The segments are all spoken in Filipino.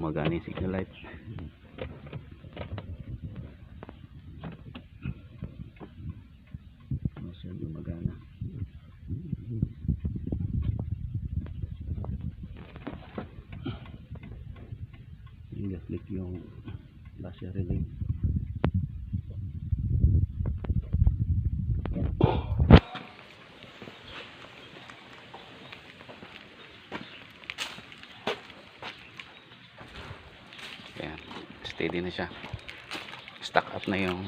gumagana yung signal light. Oh, sir gumagana? Yung gas-leak yung flasher relay Ayan, steady na siya. Stuck up na yung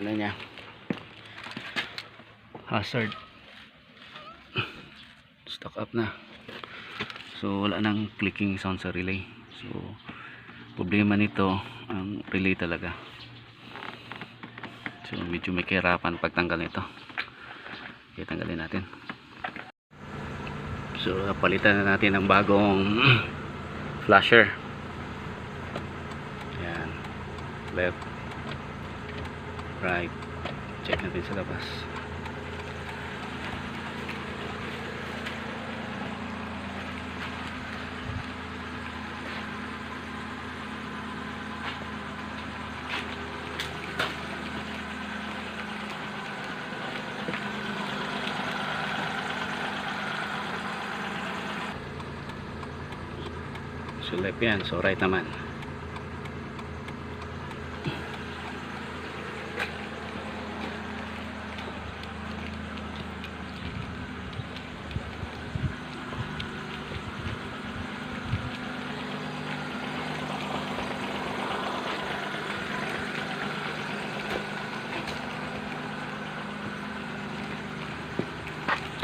ano niya. Hazard. Stuck up na. So wala nang clicking sound sa relay. So problema nito ang relay talaga. So medyo may kahirapan pagtanggal nito. Okay, tanggalin natin. So palitan na natin ng bagong flasher. Yan. Left. Right. Check natin sa labas. So left yan. So right naman.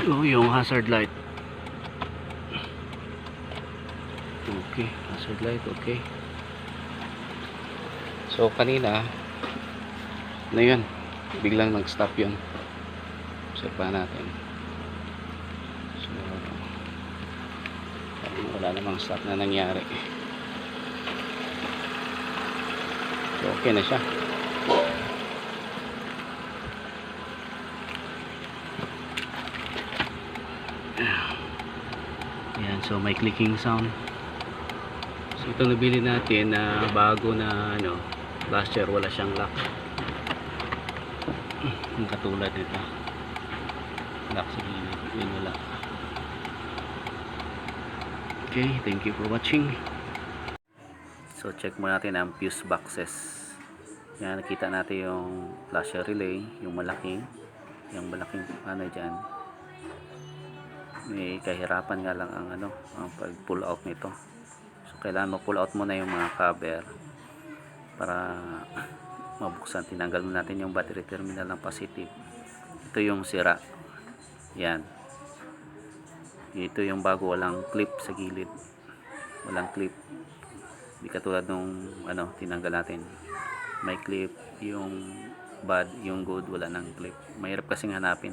So yung hazard light. Okay, hazard light, okay. So kanina na yun, biglang nag-stop yun. Obserbahan natin. So wala namang stop na nangyari. So okay na siya. Yan, so may clicking sound. So ito nabili natin na bago na ano, last year wala siyang lock. Yung katulad nito. Lock sa gilid. Okay, thank you for watching. So check mo natin ang fuse boxes. Yan, nakita natin yung flasher relay, yung malaking, yung malaking ano dyan. May kahirapan nga lang ang ano, ang pag pull out nito. So kailangan ma-pull out muna yung mga cover para mabuksan. Tinanggal mo natin yung battery terminal ng positive. Ito yung sira. Yan. Ito yung bago walang clip sa gilid. Walang clip. Hindi katulad nung ano, tinanggal natin. May clip yung bad, yung good wala nang clip. Mahirap kasing hanapin.